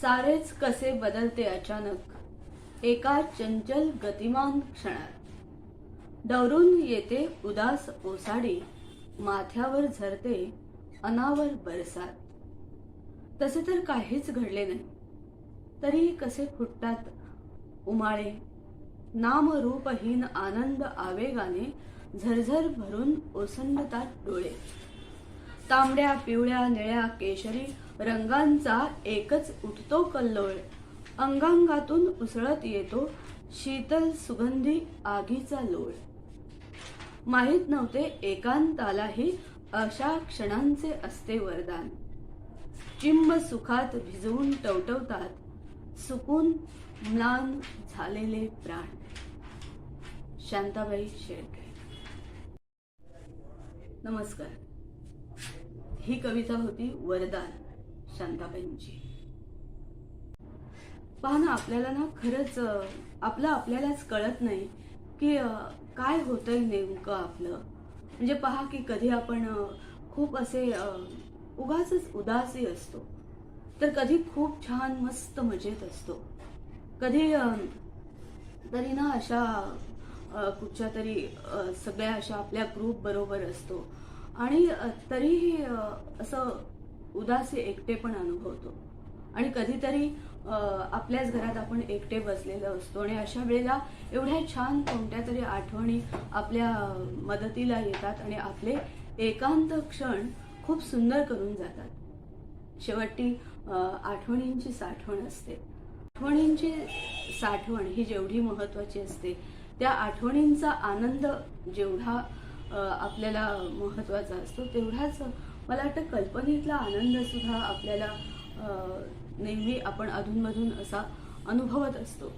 सारेच कसे बदलते अचानक? एका चंचल गतिमान क्षणात. डवरून येते उदास ओसाडी. माथ्यावर झरते अनावर बरसात. तसे तर काहीच घडले नाही. तरी कसे फुटतात उमाळे. नामरूपहीन आनंद आवेगाने झरझर भरून ओसंडतात डोळे. तांबड्या पिवळ्या निळ्या केशरी रंगांचा एकच उठतो कल्लोळ. अंगांगातून उसळत येतो शीतल सुगंधी आगीचा लोळ. माहीत नव्हते एकांतालाही अशा क्षणांचे असते वरदान. चिंब सुखात भिजवून टवटवतात सुकून म्लान झालेले प्राण. शांताबाई शेळके. नमस्कार. ही कविता होती वरदान. शांताबाईंची. पहा ना आपल्याला ना खरंच आपलं आपल्यालाच कळत नाही की काय होतंय नेमकं आपलं. म्हणजे पहा की कधी आपण खूप असे उगाच उदासी असतो. तर कधी खूप छान मस्त मजेत असतो. कधी तरी ना अशा कुठच्या तरी सगळ्या अशा आपल्या ग्रुप बरोबर असतो. आणि तरीही असं उदासी एकटे पण अनुभवतो. आणि कधीतरी आपल्याच घरात आपण एकटे बसलेलं असतो. आणि अशा वेळेला एवढ्या छान कोणत्या तरी आठवणी आपल्या मदतीला येतात आणि आपले एकांत क्षण खूप सुंदर करून जातात. शेवटी आठवणींची साठवण असते. आठवणींची साठवण ही जेवढी महत्वाची असते त्या आठवणींचा आनंद जेवढा आपल्याला महत्त्वाचा असतो तेवढाच मला वाटतं कल्पनेतला आनंद सुद्धा आपल्याला नेहमी आपण अधूनमधून असा अनुभवत असतो.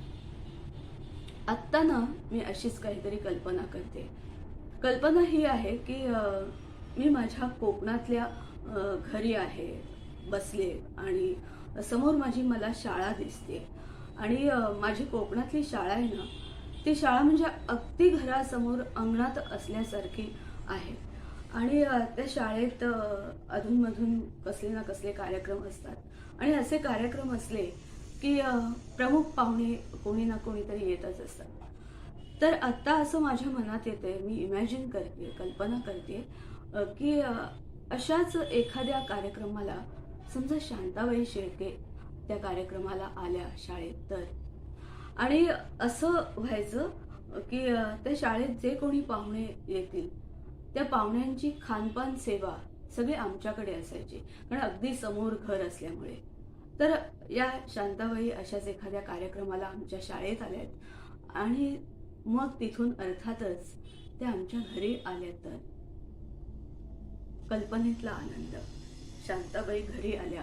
आत्ता ना मी अशीच काहीतरी कल्पना करते. कल्पना ही आहे की मी माझ्या कोकणातल्या घरी आहे बसले आणि समोर माझी मला शाळा दिसते. आणि माझी कोकणातली शाळा आहे ना ती शाळा म्हणजे अगदी घरासमोर अंगणात असल्यासारखी आहे. आणि त्या शाळेत अधूनमधून कसले ना कसले कार्यक्रम असतात. आणि असे कार्यक्रम असले की प्रमुख पाहुणे कोणी ना कोणीतरी येतच असतात. तर आत्ता असं माझ्या मनात येते मी इमॅजिन करते कल्पना करते की अशाच एखाद्या कार्यक्रमाला समजा शांताबाई शेळके त्या कार्यक्रमाला आल्या शाळेत तर. आणि असं व्हायचं की त्या शाळेत जे कोणी पाहुणे येतील त्या पाहुण्यांची खानपान सेवा सगळी आमच्याकडे असायची. कारण अगदी समोर घर असल्यामुळे. तर या शांताबाई अशाच एखाद्या कार्यक्रमाला आमच्या शाळेत आल्यात. आणि मग तिथून अर्थातच त्या आमच्या घरी आल्या तर. कल्पनेतला आनंद. शांताबाई घरी आल्या.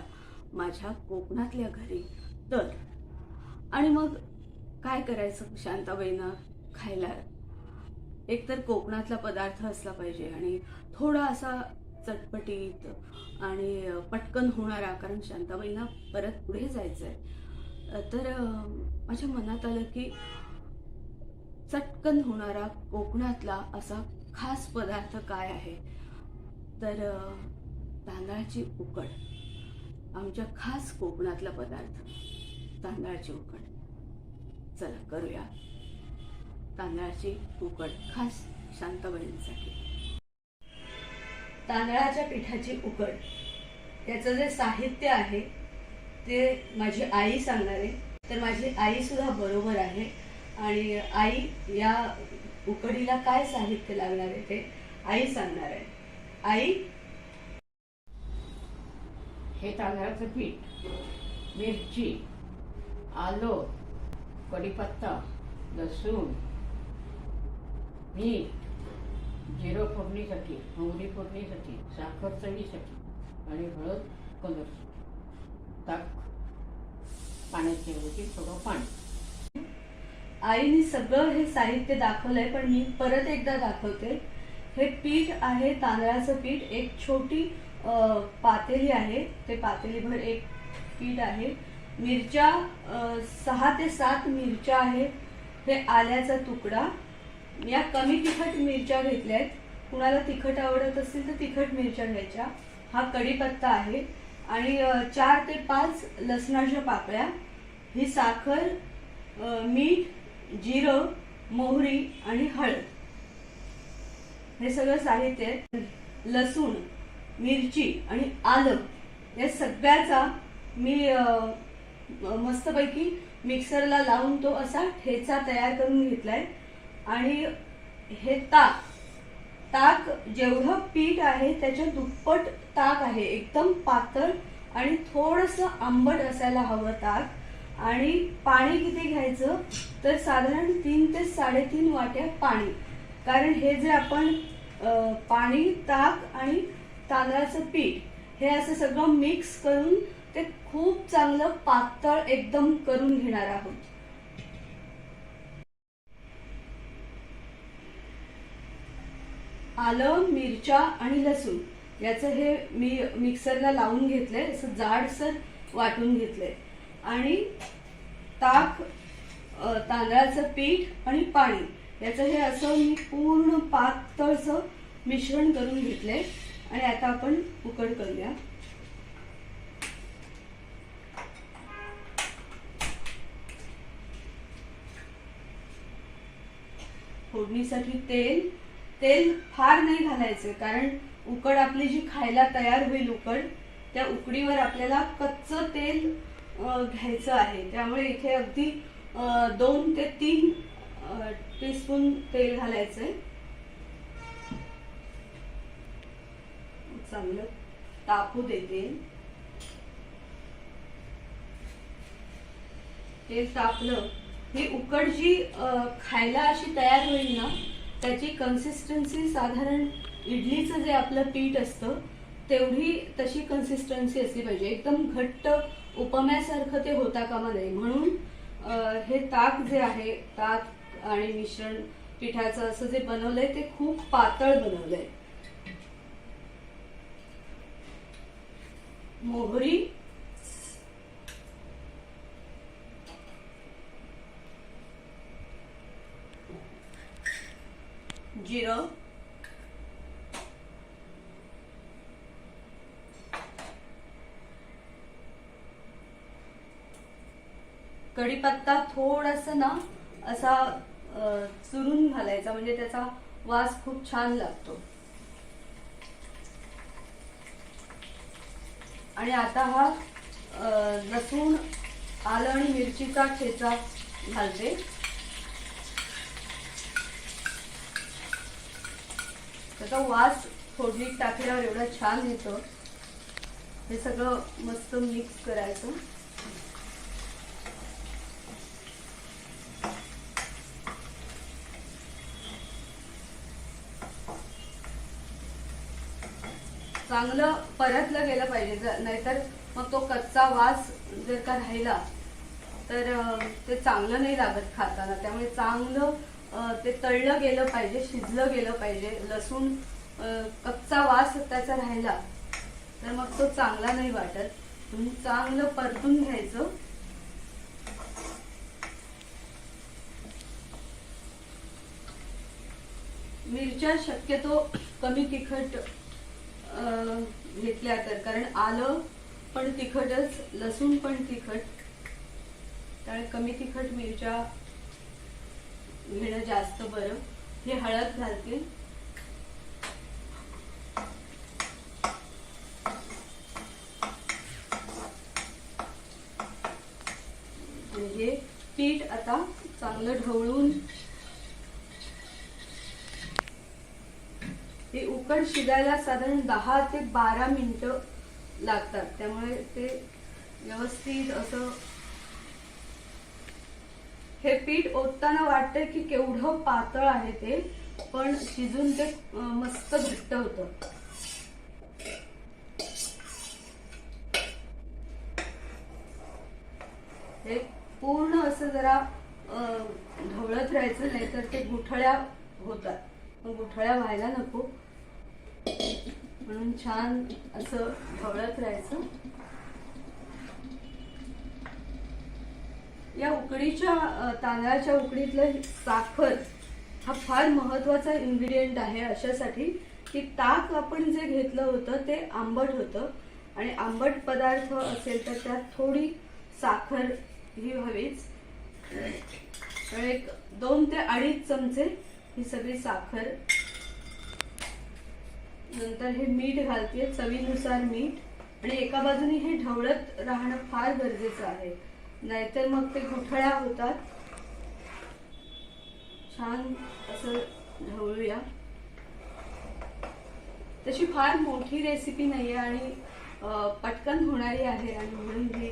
माझ्या कोकणातल्या घरी. तर. आणि मग काय करायचं शांताबाईंना खायला? एकतर कोकणातला पदार्थ असला पाहिजे आणि थोडा असा चटपटीत आणि पटकन होणारा कारण शांताबाईंना परत पुढे जायचं आहे तर माझ्या मनात आलं की चटकन होणारा कोकणातला असा खास पदार्थ काय आहे? तर तांदळाची उकड. आमच्या खास कोकणातला पदार्थ तांदळाची उकड. चला करूया. तांदळाची उकड खास शांताबाईंसाठी तांदळाच्या पिठाची उकड. त्याचं जे साहित्य आहे ते माझी आई सांगणार. आहे तर माझी आई सुद्धा बरोबर आहे. आणि आई या उकडीला काय साहित्य लागणार आहे ते आई सांगणार आहे. आई? हे तांदळाचं पीठ मिरची आलं कढीपत्ता लसूण मीठ जिरो फोडणीसाठी मोहरी फोडणीसाठी साखर चवीसाठी आणि हळद कलर ताक पाण्याची ऐवजी थोडं पाणी. आईने सगळं हे साहित्य दाखवलंय पण मी परत एकदा दाखवते. हे पीठ आहे तांदळाचं पीठ. एक छोटी पातेली आहे. ते पातेलीभर एक पीठ आहे. मिरच्या सहा ते सात मिरच्या आहेत हे आल्याचा तुकडा. या कमी तिखट मिरच्या घेतल्या आहेत. कुणाला तिखट आवडत असेल तर तिखट मिरच्या घ्यायच्या. हा कढीपत्ता आहे. आणि चार ते पाच लसणाच्या पाकळ्या. ही साखर मीठ जिरं मोहरी आणि हळद. हे सगळं साहित्य आहे. लसूण मिरची आणि आलं या सगळ्याचा मी मस्तपैकी मिक्सरला लावून तो असा ठेचा तयार करून घेतलाय. आणि हे ताक ताक जेवढं पीठ आहे त्याच्या दुप्पट ताक आहे. एकदम पातळ आणि थोडस आंबट असायला हवं ताक. आणि पाणी किती घ्यायचं? तर साधारण तीन ते साडेतीन वाट्या पाणी. कारण हे जे आपण पाणी ताक आणि तांदळाचं पीठ हे असं सगळं मिक्स करून ते खूप चांगलं पातळ एकदम करून घेणार आहोत. आलं मिरच्या आणि लसूण. याचं हे मी मिक्सरला लावून घेतलंय असं जाडसर वाटून घेतलंय. आणि ताक तांदळाचं पीठ आणि पाणी. याचं हे असं मी पूर्ण पातळचं मिश्रण करून घेतलंय. आणि आता आपण उकड करूया. फोडणीसाठी तेल तेल फार नाही घालायचं कारण उकड आपली जी खायला तयार होईल उकड त्या उकडीवर आपल्याला कच्चं तेल घ्यायचं आहे. त्यामुळे इथे अगदी दोन ते तीन टीस्पून तेल घालायचंय. चांगलं तापू देते तेल. तापलं ही उकड जी खायला अशी तयार होईल ना त्याची कन्सिस्टन्सी साधारण इडलीचं जे आपलं पीठ असतं तेवढी तशी कन्सिस्टन्सी असली पाहिजे. एकदम घट्ट उपम्यासारखं ते होता कामा नये. म्हणून हे ताक जे आहे ताक आणि मिश्रण पिठाचं असं जे बनवलंय ते खूप पातळ बनवलंय. मोहरी जिरं कढीपत्ता थोडासा ना असा चुरून घालायचा म्हणजे त्याचा वास खूप छान लागतो. आणि आता हा लसूण आलं आणि मिरचीचा ठेचा घालते. त्याचा वास फोडणीत टाकल्यावर एवढा छान येतो. हे सगळं मस्त मिक्स करायचं. चांगलं परतलं गेलं पाहिजे जर- नाहीतर मग तो कच्चा वास जर का राहिला तर ते चांगलं नाही लागत खाताना. त्यामुळे चांगलं ते तळलं गेलं पाहिजे शिजलं गेलं पाहिजे. लसूण कच्चा वास त्याचा राहिला तर मग तो चांगला नाही वाटत. म्हणून चांगलं परतून घ्यायचं. मिरच्या शक्यतो कमी तिखट अं, घेतल्या तर. कारण आलं पण तिखटच लसूण पण तिखट. त्यामुळे कमी तिखट मिरच्या जास्त बरं. हे हळद घालते. आणि हे पीठ आता चांगलं ढवळून हे उकड शिजायला साधारण दहा ते बारा मिनिटं लागतात. त्यामुळे ते व्यवस्थित असं हे पीठ ओतताना वाटतंय की केवढं पातळ आहे ते पण शिजून ते मस्त घट्ट होतं. हे पूर्ण असं जरा ढवळत राहायचं नाही तर ते गुठळ्या होतात. गुठळ्या व्हायला नको. म्हणून छान असं ढवळत राहायचं. या उकडीच्या तांदळाच्या उकडीतलं साखर हा फार महत्त्वाचा इन्ग्रेडियंट आहे अशासाठी की ताक आपण जे घेतलं होतं ते आंबट होतं. आणि आंबट पदार्थ असेल तर त्यात थोडी साखर ही हवीच. तर एक दोन ते अडीच चमचे ही सगळी साखर. नंतर हे मीठ घालते चवीनुसार मीठ. आणि एका बाजूने हे ढवळत राहणं फार गरजेचं आहे. नाहीतर मग ते गुठळ्या होतात. छान असं ढवळूया. तशी फार मोठी रेसिपी नाही आहे आणि पटकन होणारी आहे आणि म्हणून ही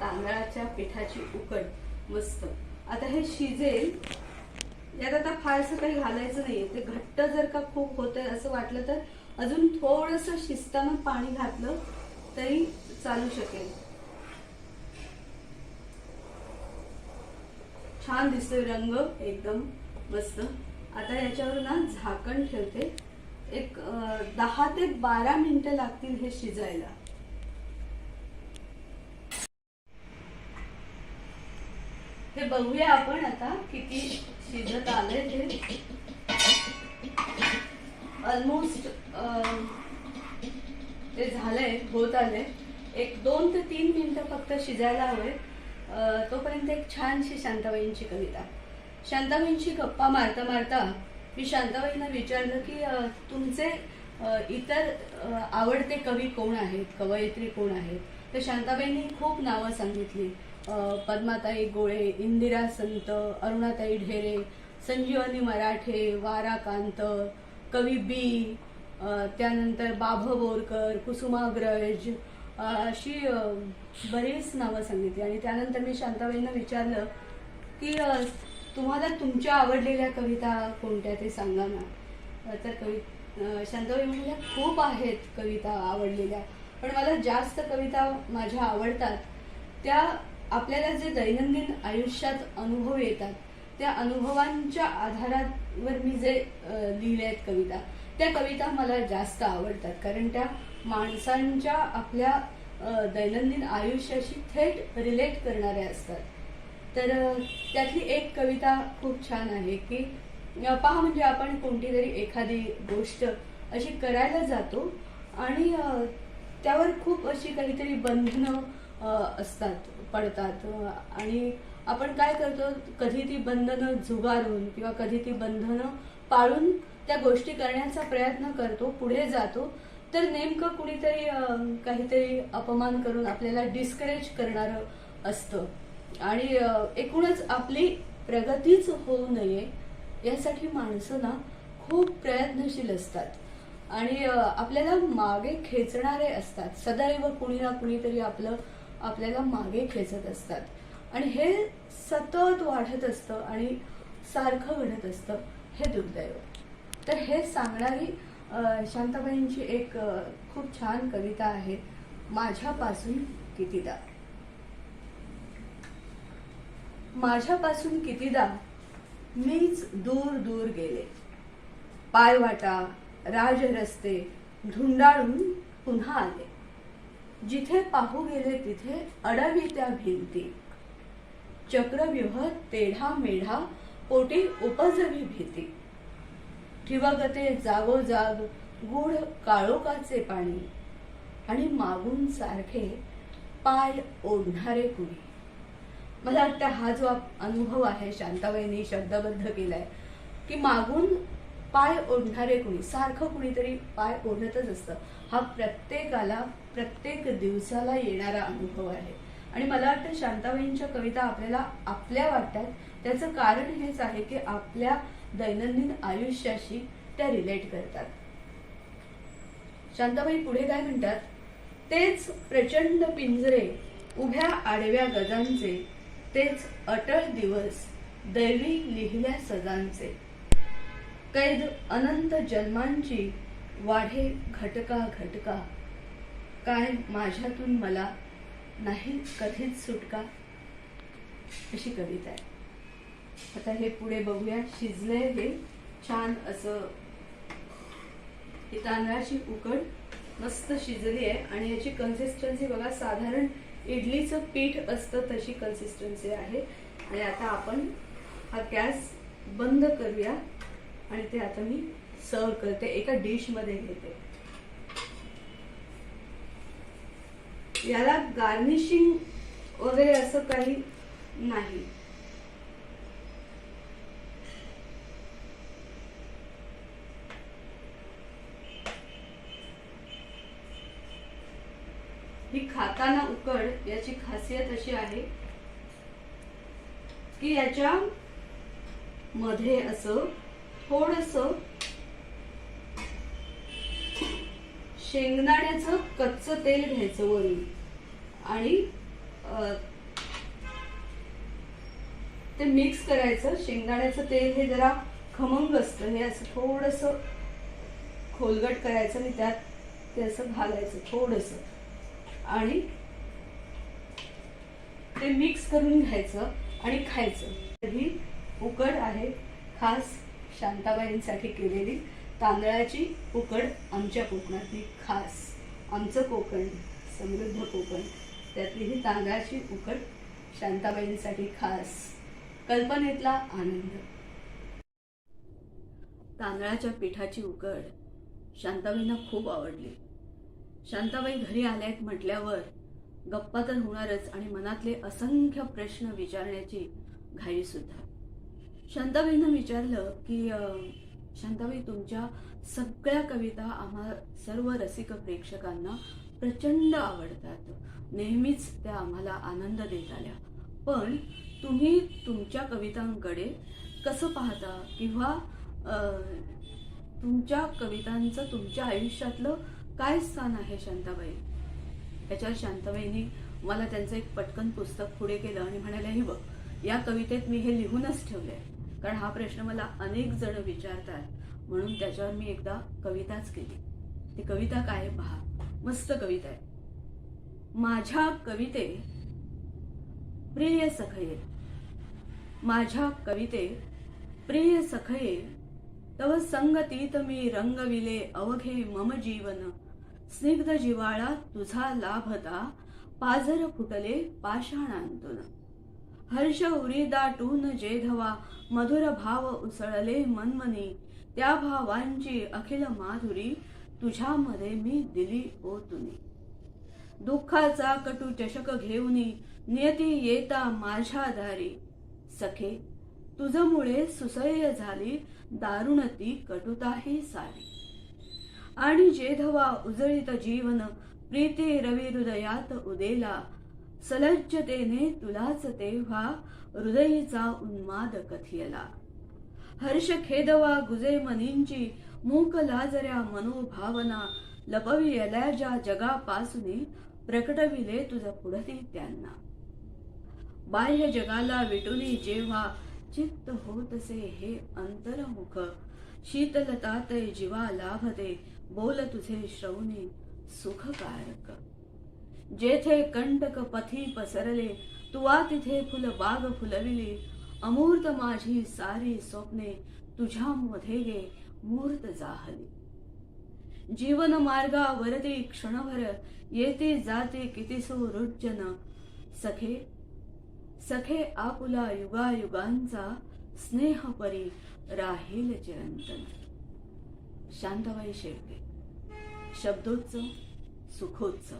तांदळाच्या पिठाची उकड मस्त. आता हे शिजेल. यात आता फारसं काही घालायचं नाहीये. ते घट्ट जर का खूप होतंय असं वाटलं तर अजून थोडंसं शिजताना पाणी घातलं तरी चालू शकेल. छान दिसतोय रंग एकदम मस्त. आता याच्यावर ना झाकण ठेवते. एक दहा ते बारा मिनिटं लागतील हे शिजायला. हे बघूया आपण आता किती शिजत आले ते. ऑलमोस्ट ते झालंय होत आलंय. एक दोन ते तीन मिनिटं फक्त शिजायला हवे. तोपर्यंत एक छानशी शांताबाईंची कविता. शांताबाईंची गप्पा मारता मारता मी शांताबाईंना विचारलं की तुमचे इतर आवडते कवी कोण आहेत? कवयित्री कोण आहेत? तर शांताबाईंनी खूप नावं सांगितली. पद्माताई गोळे इंदिरा संत अरुणाताई ढेरे संजीवनी मराठे वारा कांत कवी बी त्यानंतर बाभ बोरकर कुसुमाग्रज अशी बरीच नावं सांगितली. आणि त्यानंतर मी शांताबाईंना विचारलं की तुम्हाला तुमच्या आवडलेल्या कविता कोणत्या ते सांगा ना. तर कवि शांताबाई म्हणल्या खूप आहेत कविता आवडलेल्या पण मला जास्त कविता माझ्या आवडतात. त्या आपल्याला जे दैनंदिन आयुष्यात अनुभव येतात त्या अनुभवांच्या आधारावर मी जे अं, लिहिले आहेत कविता त्या कविता मला जास्त आवडतात. कारण त्या माणसांच्या आपल्या दैनंदिन आयुष्याशी थेट रिलेट करणाऱ्या असतात. तर त्यातली एक कविता खूप छान आहे की पहा म्हणजे आपण कोणती तरी एखादी गोष्ट अशी करायला जातो आणि त्यावर खूप अशी काहीतरी बंधनं असतात पडतात. आणि आपण काय करतो कधी ती बंधनं झुगारून किंवा कधी ती बंधनं पाळून त्या गोष्टी करण्याचा प्रयत्न करतो पुढे जातो. तर नेमकं कुणीतरी काहीतरी अपमान करून आपल्याला डिस्करेज करणारं असतं. आणि एकूणच आपली प्रगतीच होऊ नये यासाठी माणसं ना खूप प्रयत्नशील असतात. आणि आपल्याला मागे खेचणारे असतात. सदैव कुणी ना कुणीतरी आपलं आपल्याला मागे खेचत असतात. आणि हे सतत वाढत असतं आणि सारखं घडत असतं हे दुर्दैव. तर हे सांगणारी शांताबाईंची एक खूप छान कविता आहे माझ्यापासून कितीदा. माझ्यापासून कितीदा मीच दूर दूर गेले. पायवाटा राज रस्ते धुंडाळून पुन्हा आले. जिथे पाहू गेले तिथे अडवी त्या भिंती. चक्रव्यूह तेढा मेढा पोटी उपजवी भीती. ठिवगते जागोजाग गुढ काळोकाचे पाणी. आणि मागून सारखे पाय ओढणारे कुणी. मला वाटतं हा जो अनुभव आहे शांताबाईंनी शब्दबद्ध केलाय की मागून पाय ओढणारे कुणी सारखं कुणीतरी पाय ओढतच असतं. हा प्रत्येकाला प्रत्येक दिवसाला येणारा अनुभव आहे. आणि मला वाटतं शांताबाईंच्या कविता आपल्याला आपल्या वाटतात. त्याचं कारण हेच आहे की आपल्या दैनंदिन आयुष्याशी त्या रिलेट करतात. शांताबाई पुढे काय म्हणतात? तेच प्रचंड पिंजरे उभ्या आडव्या गजांचे तेच अटळ दिवस दैवी लिहिल्या सजांचे. कैद अनंत जन्मांची वाढे घटका घटका. काय माझ्यातून मला नाही कधीच सुटका? अशी कविता आहे. आता हे पुढे बघूया. शिजले हे. छान असं ही तांदळाची उकड मस्त शिजली आहे. आणि याची कन्सिस्टन्सी बघा साधारण इडलीचं पीठ असतं तशी कन्सिस्टन्सी आहे. आणि आता आपण हा गॅस बंद करूया. आणि ते आता मी सर्व करते. एका डिशमध्ये घेते. याला गार्निशिंग वगैरे असं काही नाही. वाटाणा उकड याची खासियत अशी आहे की याच्या मध्ये असं थोडस शेंगदाण्याचं कच्च तेल घ्यायचं वरून. आणि ते मिक्स करायचं. शेंगदाण्याचं तेल हे जरा खमंग असतं. हे असं थोडस खोलगट करायचं आणि त्यात ते असं घालायचं थोडस. आणि ते मिक्स करून घ्यायचं आणि खायचं. ही उकड आहे खास शांताबाईंसाठी केलेली तांदळाची उकड आमच्या कोकणातली खास. आमचं कोकण समृद्ध कोकण. त्यातली ही तांदळाची उकड शांताबाईंसाठी खास. कल्पनेतला आनंद. तांदळाच्या पिठाची उकड शांताबाईंना खूप आवडली. शांताबाई घरी आल्यात म्हटल्यावर गप्पा तर होणारच आणि मनातले असंख्य प्रश्न विचारण्याची घाई सुद्धा. शांताबाईंना विचारलं की शांताबाई तुमच्या सगळ्या कविता आम्हा सर्व रसिक प्रेक्षकांना प्रचंड आवडतात. नेहमीच त्या आम्हाला आनंद देत आल्या. पण तुम्ही तुमच्या कवितांकडे कसं पाहता? किंवा तुमच्या कवितांचं तुमच्या आयुष्यातलं काय स्थान आहे शांताबाई? त्याच्यावर शांताबाईंनी मला त्यांचं एक पटकन पुस्तक पुढे केलं आणि म्हणाले हे बघ या कवितेत मी हे लिहूनच ठेवलंय. कारण हा प्रश्न मला अनेक जण विचारतात. म्हणून त्याच्यावर मी एकदा कविताच केली. ती कविता काय पहा. मस्त कविता आहे. माझ्या कविते प्रिय सखये. माझ्या कविते प्रिय सखये. तव संगतीत मी रंगविले अवघे मम जीवन. स्निग्ध जिवाळा तुझा लाभता पाझर फुटले पाषाणांतून. हर्ष उरी दाटून जेधवा मधुर भाव उसळले मनमनी. त्या भावांची अखिल माधुरी तुझ्यामध्ये मी दिली ओतुनी दुःखाचा कटू चषक घेऊनी नियती येता माझ्या दारी. सखे तुझमुळे सुसह्य झाली दारुणती कटुताही सारी. आणि जेधवा उजळीत जीवन प्रीती रवी हृदयात उदेला. सलज्जतेने तुलाच तेव्हा हृदयीचा उन्माद कथियला. हर्ष खेदवा गुजे मनींची मूक लाजऱ्या मनोभावना लपवियल्या ज्या जगापासून प्रकटविले तुझ पुढती त्यांना. बाह्य जगाला विटुनी जेव्हा चित्त होतसे हे अंतरमुख शीतलतात जीवा लाभते बोल तुझे श्रवणे सुखकारक। जेथे कंटक पथी पसरले तुवा तिथे फुल बाग फुलविली। अमूर्त माझी सारी स्वप्ने तुझ्यामध्ये गे मूर्त जाहली। जीवन मार्गावरती क्षणभर येते जाते किती रुज्जन। सखे सखे आपुला युगायुगांचा स्नेह परी राहील चिरंतन। शांताबाई शेळके शब्दोत्सव सुखोत्सव.